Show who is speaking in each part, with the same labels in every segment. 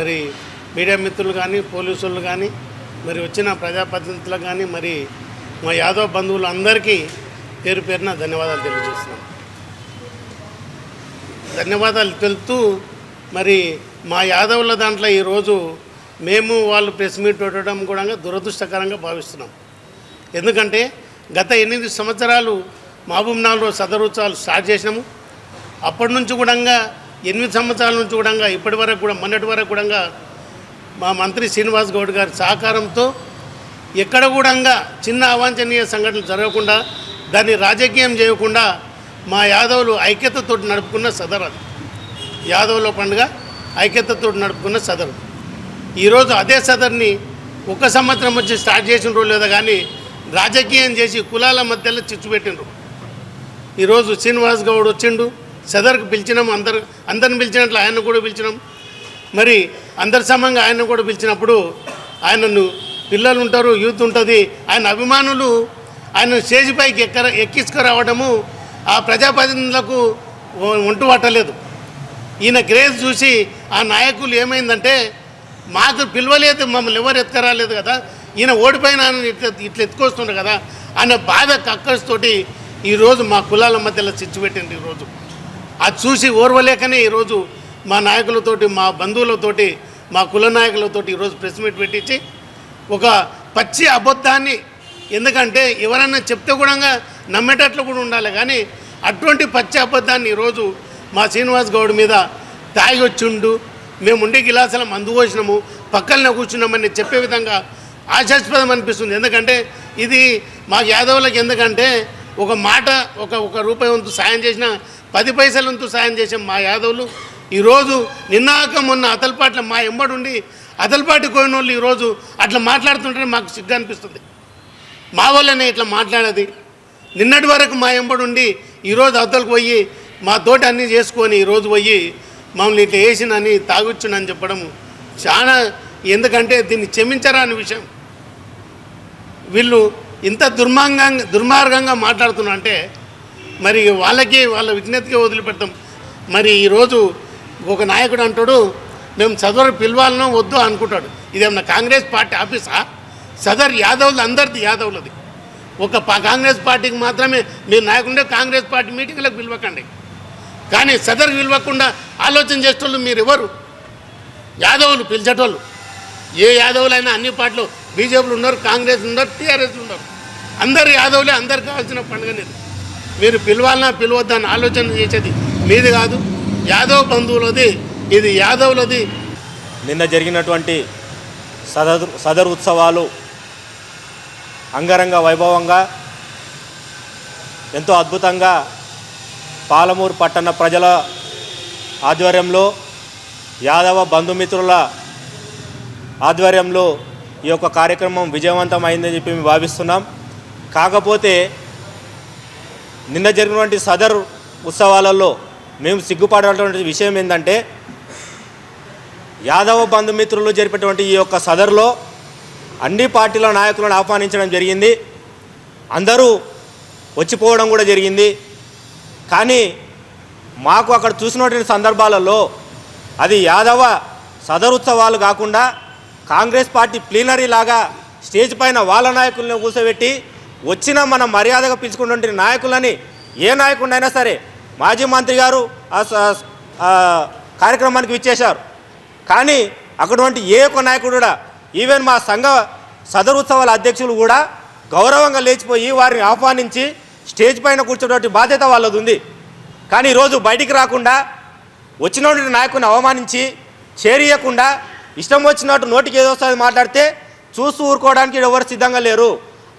Speaker 1: మరి మీడియా మిత్రులు కానీ పోలీసులు కానీ మరి వచ్చిన ప్రజాప్రతినిధులకు కానీ మరి మా యాదవ్ బంధువులు అందరికీ పేరు పేరున ధన్యవాదాలు తెలియజేస్తున్నాం. ధన్యవాదాలు తెలుపుతూ మరి మా యాదవుల దాంట్లో ఈరోజు మేము వాళ్ళు ప్రెస్ మీట్ పెట్టడం కూడా దురదృష్టకరంగా భావిస్తున్నాం. ఎందుకంటే గత ఎనిమిది సంవత్సరాలు మహబూబ్నాలో సదరుత్సవాలు స్టార్ట్ చేసినాము. అప్పటి నుంచి కూడా ఎనిమిది సంవత్సరాల నుంచి కూడా ఇప్పటి వరకు కూడా మొన్నటి వరకు కూడా మా మంత్రి శ్రీనివాస్ గౌడ్ గారి సహకారంతో ఎక్కడ కూడా చిన్న అవాంఛనీయ సంఘటనలు జరగకుండా దాన్ని రాజకీయం చేయకుండా మా యాదవులు ఐక్యతతో నడుపుకున్న సదరు అది. యాదవుల పండుగ ఐక్యతతో నడుపుకున్న సదరు. ఈరోజు అదే సదర్ని ఒక సంవత్సరం వచ్చి స్టార్ట్ చేసిన రోజు లేదా కానీ రాజకీయం చేసి కులాల మధ్యలో చిచ్చు పెట్టిండ్రు. ఈరోజు శ్రీనివాస్ గౌడ్ వచ్చిండు సదర్కు పిలిచినాం అందరు అందరిని పిలిచినట్లు ఆయన కూడా పిలిచినాం. మరి అందరి సమంగా ఆయనను కూడా పిలిచినప్పుడు ఆయనను పిల్లలు ఉంటారు యూత్ ఉంటుంది ఆయన అభిమానులు ఆయన స్టేజ్ పైకి ఎక్క ఎక్కించుకురావడము ఆ ప్రజాప్రతినిధులకు ఒ- ఒంటు పట్టలేదు. ఈయన గ్రేజ్ చూసి ఆ నాయకులు ఏమైందంటే మాకు పిలవలేదు మమ్మల్ని ఎవరు ఎత్తుకరాలేదు కదా ఈయన ఓడిపోయిన ఇట్లా ఇట్లా ఎత్తుకొస్తుండ్రు కదా అనే బాధ కక్కస్తోటి ఈరోజు మా కులాల మధ్యలో చిచ్చు పెట్టింది ఈరోజు. అది చూసి ఓర్వలేకనే ఈరోజు మా నాయకులతోటి మా బంధువులతోటి మా కుల నాయకులతోటి ఈరోజు ప్రెస్ మీట్ పెట్టించి ఒక పచ్చి అబద్ధాన్ని ఎందుకంటే ఎవరన్నా చెప్తే కూడా నమ్మేటట్లు కూడా ఉండాలి. కానీ అటువంటి పచ్చి అబద్ధాన్ని ఈరోజు మా శ్రీనివాస్ గౌడ్ మీద తాగి వచ్చిండు మేము ఉండే గిలాసాల మందు పోసినాము పక్కన కూర్చున్నామని చెప్పే విధంగా ఆశాస్పదం అనిపిస్తుంది. ఎందుకంటే ఇది మా యాదవులకు ఎందుకంటే ఒక మాట ఒక ఒక రూపాయి వంతు సాయం చేసిన పది పైసల వంతు సాయం చేసాం మా యాదవులు. ఈరోజు నిన్నాక మొన్న అతలపాట్ల మా ఎంబడుండి అతలపాటి కోయిన వాళ్ళు ఈరోజు అట్లా మాట్లాడుతుంటే మాకు సిగ్గు అనిపిస్తుంది. మా వాళ్ళనే ఇట్లా మాట్లాడేది. నిన్నటి వరకు మా ఎంబడి ఉండి ఈరోజు అవతలకు పోయి మా తోట అన్నీ చేసుకొని ఈరోజు పోయి మమ్మల్ని ఇట్లా వేసినని తాగొచ్చునని చెప్పడం చాలా ఎందుకంటే దీన్ని క్షమించరా అనే విషయం. వీళ్ళు ఇంత దుర్మార్గంగా దుర్మార్గంగా మాట్లాడుతున్నా అంటే మరి వాళ్ళకి వాళ్ళ విజ్ఞతకి వదిలిపెడతాం. మరి ఈరోజు ఒక నాయకుడు అంటాడు మేము సదరు పిలవాలనో వద్దు అనుకుంటాడు. ఇదేమన్నా కాంగ్రెస్ పార్టీ ఆఫీసా? సదర్ యాదవులు అందరిది యాదవ్లది. ఒక కాంగ్రెస్ పార్టీకి మాత్రమే మీరు నాయకుండే కాంగ్రెస్ పార్టీ మీటింగ్లకు పిలవకండి. కానీ సదర్ పిలవకుండా ఆలోచన చేసేటోళ్ళు మీరు ఎవరు యాదవులు పిలిచేటోళ్ళు. ఏ యాదవులైనా అన్ని పార్టీలు బీజేపీలు ఉన్నారు కాంగ్రెస్ ఉన్నారు టీఆర్ఎస్ ఉన్నారు. అందరు యాదవులే అందరు కావాల్సిన పండుగనేది మీరు పిలవాలన్నా పిలవద్దని ఆలోచన చేసేది మీది కాదు. యాదవ్ బంధువులది ఇది యాదవులది.
Speaker 2: నిన్న జరిగినటువంటి సదరు సదర్ ఉత్సవాలు అంగరంగ వైభవంగా ఎంతో అద్భుతంగా పాలమూరు పట్టణ ప్రజల ఆధ్వర్యంలో యాదవ బంధుమిత్రుల ఆధ్వర్యంలో ఈ యొక్క కార్యక్రమం విజయవంతం అయిందని చెప్పి మేము భావిస్తున్నాం. కాకపోతే నిన్న జరిగినటువంటి సదర్ ఉత్సవాలలో మేము సిగ్గుపడేటువంటి విషయం ఏంటంటే యాదవ బంధుమిత్రులు జరిపేటువంటి ఈ యొక్క సదరులో అన్ని పార్టీల నాయకులను ఆహ్వానించడం జరిగింది. అందరూ వచ్చిపోవడం కూడా జరిగింది. కానీ మాకు అక్కడ చూసినటువంటి సందర్భాలలో అది యాదవ సదరుత్సవాలు కాకుండా కాంగ్రెస్ పార్టీ ప్లీనరీ లాగా స్టేజ్ పైన వాళ్ళ నాయకులను కూర్చోబెట్టి వచ్చిన మన మర్యాదగా పిలుచుకున్నటువంటి నాయకులని ఏ నాయకుడైనా సరే మాజీ మంత్రి గారు కార్యక్రమానికి విచ్చేశారు. కానీ అటువంటి ఏ ఒక్క నాయకుడు కూడా ఈవెన్ మా సంఘ సదరు ఉత్సవాల అధ్యక్షులు కూడా గౌరవంగా లేచిపోయి వారిని ఆహ్వానించి స్టేజ్ పైన కూర్చున్నటువంటి బాధ్యత వాళ్ళది ఉంది. కానీ ఈరోజు బయటికి రాకుండా వచ్చినటువంటి నాయకుని అవమానించి చేరియకుండా ఇష్టం వచ్చినట్టు నోటికి ఏదో వస్తుంది మాట్లాడితే చూస్తూ ఊరుకోవడానికి ఎవరు సిద్ధంగా లేరు.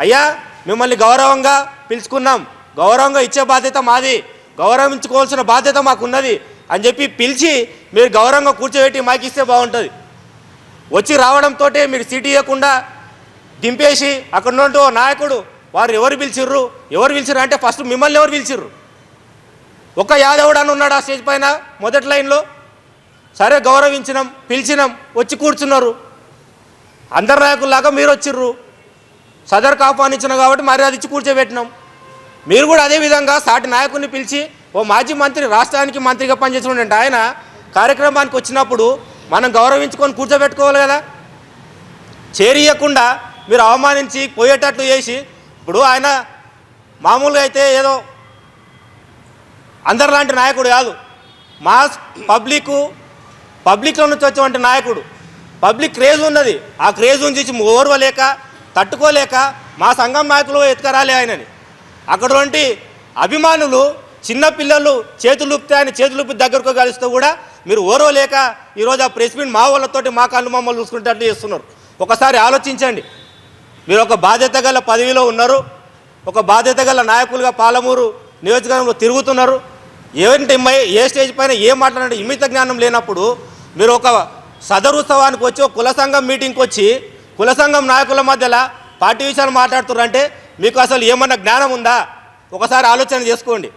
Speaker 2: అయ్యా మిమ్మల్ని గౌరవంగా పిలుచుకున్నాం. గౌరవంగా ఇచ్చే బాధ్యత మాది. గౌరవించుకోవాల్సిన బాధ్యత మాకున్నది అని చెప్పి పిలిచి మీరు గౌరవంగా కూర్చోబెట్టి మాకు ఇస్తే బాగుంటుంది. వచ్చి రావడంతో మీరు సీట్ ఇవ్వకుండా దింపేసి అక్కడ ఓ నాయకుడు వారు ఎవరు పిలిచిర్రు? ఎవరు పిలిచిర్రు అంటే ఫస్ట్ మిమ్మల్ని ఎవరు పిలిచిర్రు? ఒక యాదవుడు అని ఉన్నాడు ఆ స్టేజ్ పైన మొదటి లైన్లో. సరే గౌరవించినాం పిలిచినాం వచ్చి కూర్చున్నారు. అందరు నాయకుల్లాగా మీరు వచ్చిర్రు. సదర్కు ఆహ్వానించిన కాబట్టి మర్యాద ఇచ్చి కూర్చోబెట్టినాం. మీరు కూడా అదే విధంగా సాటి నాయకుడిని పిలిచి ఓ మాజీ మంత్రి రాష్ట్రానికి మంత్రిగా పనిచేసినటువంటి ఆయన కార్యక్రమానికి వచ్చినప్పుడు మనం గౌరవించుకొని కూర్చోబెట్టుకోవాలి కదా. చేరియకుండా మీరు అవమానించి పోయేటట్లు చేసి ఇప్పుడు ఆయన మామూలుగా అయితే ఏదో అందరిలాంటి నాయకుడు కాదు. మాస్ పబ్లిక్ పబ్లిక్లో నుంచి వచ్చేటువంటి నాయకుడు. పబ్లిక్ క్రేజ్ ఉన్నది. ఆ క్రేజ్ నుంచి ఓర్వలేక తట్టుకోలేక మా సంఘం నాయకులు ఎత్తుకరాలే ఆయనని. అక్కడటువంటి అభిమానులు చిన్న పిల్లలు చేతులు ఊపితే ఆయన చేతులు ఊపి దగ్గరకు కలిస్తూ కూడా మీరు ఓర్వలేక ఈరోజు ఆ ప్రెస్ మీట్ మా వాళ్ళతోటి మా కళ్ళు మమ్మల్ని చూసుకునేటట్లు చేస్తున్నారు. ఒకసారి ఆలోచించండి. మీరు ఒక బాధ్యత గల పదవిలో ఉన్నారు. ఒక బాధ్యత గల నాయకులుగా పాలమూరు నియోజకవర్గంలో తిరుగుతున్నారు. ఏంటి ఏ స్టేజ్ పైన ఏం మాట్లాడే ఇమిత జ్ఞానం లేనప్పుడు మీరు ఒక సదరు ఉత్సవానికి వచ్చి ఒక కుల సంఘం మీటింగ్కి వచ్చి కుల సంఘం నాయకుల మధ్యలో పార్టీ విషయాలు మాట్లాడుతున్నారంటే మీకు అసలు ఏమన్నా జ్ఞానం ఉందా? ఒకసారి ఆలోచన చేసుకోండి.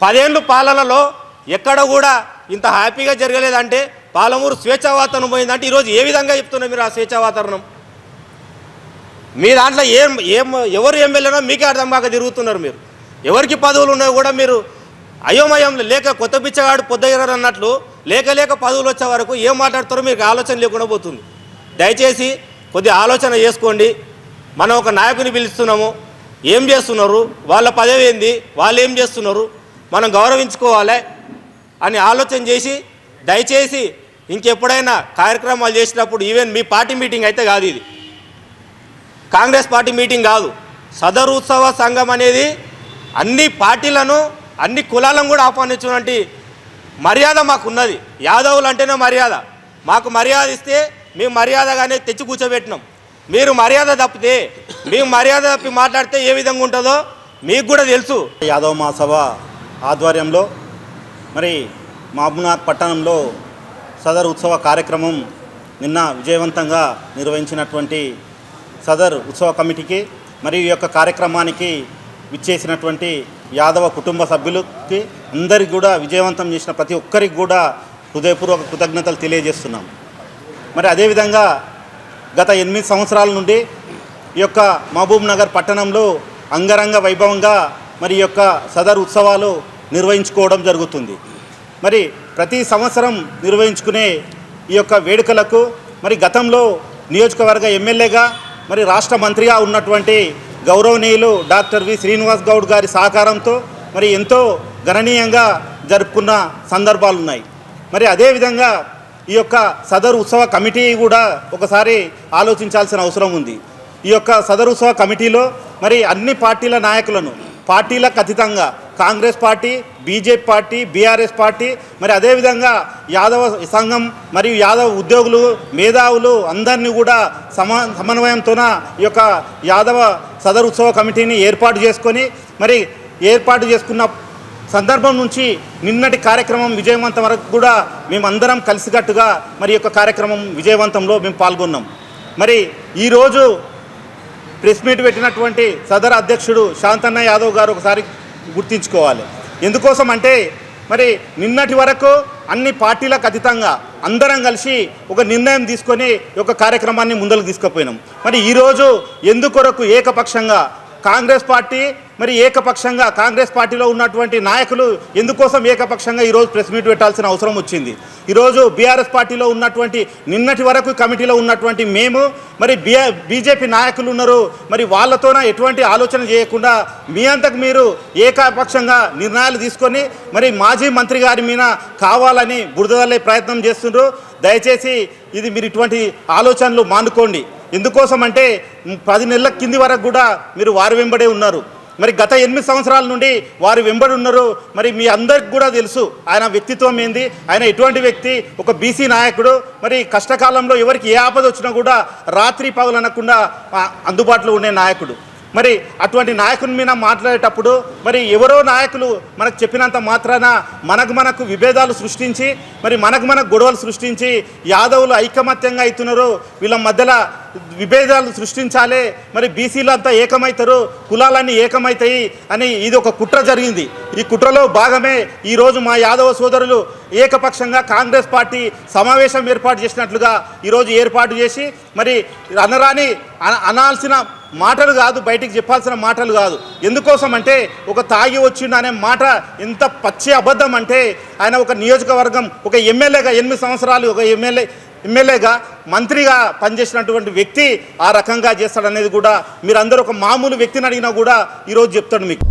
Speaker 2: పదేళ్ళు పాలనలో ఎక్కడ కూడా ఇంత హ్యాపీగా జరగలేదంటే పాలమూరు స్వేచ్ఛా వాతావరణం పోయిందంటే ఈరోజు ఏ విధంగా చెప్తున్నారు మీరు ఆ స్వేచ్ఛా వాతావరణం మీ దాంట్లో ఏం ఏం ఎవరు ఎమ్మెల్యేనో మీకే అర్థం కాక తిరుగుతున్నారు మీరు. ఎవరికి పదవులు ఉన్నాయో కూడా మీరు అయోమయం లేక కొత్త పిచ్చగాడు పొద్దగారు అన్నట్లు లేక లేక పదవులు వచ్చే వరకు ఏం మాట్లాడతారో మీకు ఆలోచన లేకుండా పోతుంది. దయచేసి కొద్ది ఆలోచన చేసుకోండి. మనం ఒక నాయకుని పిలుస్తున్నాము. ఏం చేస్తున్నారు? వాళ్ళ పదవి ఏంది? వాళ్ళు ఏం చేస్తున్నారు? మనం గౌరవించుకోవాలి అని ఆలోచన చేసి దయచేసి ఇంకెప్పుడైనా కార్యక్రమాలు చేసినప్పుడు ఈవెన్ మీ పార్టీ మీటింగ్ అయితే కాదు ఇది. కాంగ్రెస్ పార్టీ మీటింగ్ కాదు. సదరు ఉత్సవ సంఘం అనేది అన్ని పార్టీలను అన్ని కులాలను కూడా ఆహ్వానించినటువంటి మర్యాద మాకున్నది యాదవులు అంటేనే మర్యాద. మాకు మర్యాద ఇస్తే మేము మర్యాదగానే తెచ్చి కూర్చోబెట్టినాం. మీరు మర్యాద తప్పితే మేము మర్యాద తప్పి మాట్లాడితే ఏ విధంగా ఉంటుందో మీకు కూడా తెలుసు.
Speaker 3: యాదవ మహాసభ ఆధ్వర్యంలో మరి మహబూబ్నాథ్ పట్టణంలో సదర్ ఉత్సవ కార్యక్రమం నిన్న విజయవంతంగా నిర్వహించినటువంటి సదర్ ఉత్సవ కమిటీకి మరియు ఈ యొక్క కార్యక్రమానికి విచ్చేసినటువంటి యాదవ కుటుంబ సభ్యులకి అందరికి కూడా విజయవంతం చేసిన ప్రతి ఒక్కరికి కూడా హృదయపూర్వక కృతజ్ఞతలు తెలియజేస్తున్నాం. మరి అదేవిధంగా గత ఎనిమిది సంవత్సరాల నుండి ఈ యొక్క మహబూబ్ నగర్ పట్టణంలో అంగరంగ వైభవంగా మరి ఈ యొక్క సదర్ ఉత్సవాలు నిర్వహించుకోవడం జరుగుతుంది. మరి ప్రతి సంవత్సరం నిర్వహించుకునే ఈ యొక్క వేడుకలకు మరి గతంలో నియోజకవర్గ ఎమ్మెల్యేగా మరి రాష్ట్ర మంత్రిగా ఉన్నటువంటి గౌరవనీయులు డాక్టర్ వి శ్రీనివాస్ గౌడ్ గారి సహకారంతో మరి ఎంతో గణనీయంగా జరుపుకున్న సందర్భాలు ఉన్నాయి మరి అదేవిధంగా ఈ యొక్క సదరు ఉత్సవ కమిటీ కూడా ఒకసారి ఆలోచించాల్సిన అవసరం ఉంది. ఈ యొక్క సదరు ఉత్సవ కమిటీలో మరి అన్ని పార్టీల నాయకులను పార్టీలకు అతీతంగా Congress party BJP party BRS party మరి అదేవిధంగా యాదవ సంఘం మరియు యాదవ ఉద్యోగులు మేధావులు అందరినీ కూడా సమ సమన్వయంతోన ఈ యొక్క యాదవ సదరు ఉత్సవ కమిటీని ఏర్పాటు చేసుకొని మరి ఏర్పాటు చేసుకున్న సందర్భం నుంచి నిన్నటి కార్యక్రమం విజయవంతం వరకు కూడా మేమందరం కలిసికట్టుగా మరి యొక్క కార్యక్రమం విజయవంతంలో మేము పాల్గొన్నాం. మరి ఈరోజు ప్రెస్ మీట్ పెట్టినటువంటి సదర్ అధ్యక్షుడు శాంతన్న యాదవ్ గారు ఒకసారి గుర్తించుకోవాలి. ఎందుకోసం అంటే మరి నిన్నటి వరకు అన్ని పార్టీలకు అతీతంగా అందరం కలిసి ఒక నిర్ణయం తీసుకొని ఒక కార్యక్రమాన్ని ముందరకు తీసుకుపోయినాం. మరి ఈరోజు ఎందుకొరకు ఏకపక్షంగా కాంగ్రెస్ పార్టీ మరి ఏకపక్షంగా కాంగ్రెస్ పార్టీలో ఉన్నటువంటి నాయకులు ఎందుకోసం ఏకపక్షంగా ఈరోజు ప్రెస్ మీట్ పెట్టాల్సిన అవసరం వచ్చింది? ఈరోజు బీఆర్ఎస్ పార్టీలో ఉన్నటువంటి నిన్నటి వరకు కమిటీలో ఉన్నటువంటి మేము మరి బీజేపీ నాయకులు ఉన్నారు. మరి వాళ్ళతోన ఎటువంటి ఆలోచన చేయకుండా మీ అంతకు మీరు ఏకపక్షంగా నిర్ణయాలు తీసుకొని మరి మాజీ మంత్రి గారి మీద కావాలని బురదల్లే ప్రయత్నం చేస్తుండ్రు. దయచేసి ఇది మీరు ఇటువంటి ఆలోచనలు మానుకోండి. ఎందుకోసం అంటే పది నెలల కింది వరకు కూడా మీరు వారి వెంబడే ఉన్నారు. మరి గత ఎనిమిది సంవత్సరాల నుండి వారు వెంబడి ఉన్నారు. మరి మీ అందరికి కూడా తెలుసు ఆయన వ్యక్తిత్వం ఏంది. ఆయన ఎటువంటి వ్యక్తి ఒక బీసీ నాయకుడు. మరి కష్టకాలంలో ఎవరికి ఏ ఆపద వచ్చినా కూడా రాత్రి పగలు అనకుండా అందుబాటులో ఉండే నాయకుడు. మరి అటువంటి నాయకుని మీద మాట్లాడేటప్పుడు మరి ఎవరో నాయకులు మనకు చెప్పినంత మాత్రాన మనకు మనకు విభేదాలు సృష్టించి మరి మనకు మనకు గొడవలు సృష్టించి యాదవులు ఐకమత్యంగా అవుతున్నారు. వీళ్ళ మధ్యలో విభేదాలు సృష్టించాలి మరి బీసీలు అంతా ఏకమవుతారు కులాలన్నీ ఏకమవుతాయి అని ఇది ఒక కుట్ర జరిగింది. ఈ కుట్రలో భాగమే ఈరోజు మా యాదవ సోదరులు ఏకపక్షంగా కాంగ్రెస్ పార్టీ సమావేశం ఏర్పాటు చేసినట్లుగా ఈరోజు ఏర్పాటు చేసి మరి అనరాని అన- అనాల్సిన మాటలు కాదు బయటికి చెప్పాల్సిన మాటలు కాదు. ఎందుకోసం అంటే ఒక తాగి వచ్చిండు అనే మాట ఎంత పచ్చి అబద్ధం అంటే ఆయన ఒక నియోజకవర్గం ఒక ఎమ్మెల్యేగా ఎనిమిది సంవత్సరాలు ఒక ఎమ్మెల్యే ఎమ్మెల్యేగా మంత్రిగా పనిచేసినటువంటి వ్యక్తి ఆ రకంగా చేస్తాడనేది కూడా మీరందరూ ఒక మామూలు వ్యక్తిని అడిగినా కూడా ఈరోజు చెప్తాడు మీకు.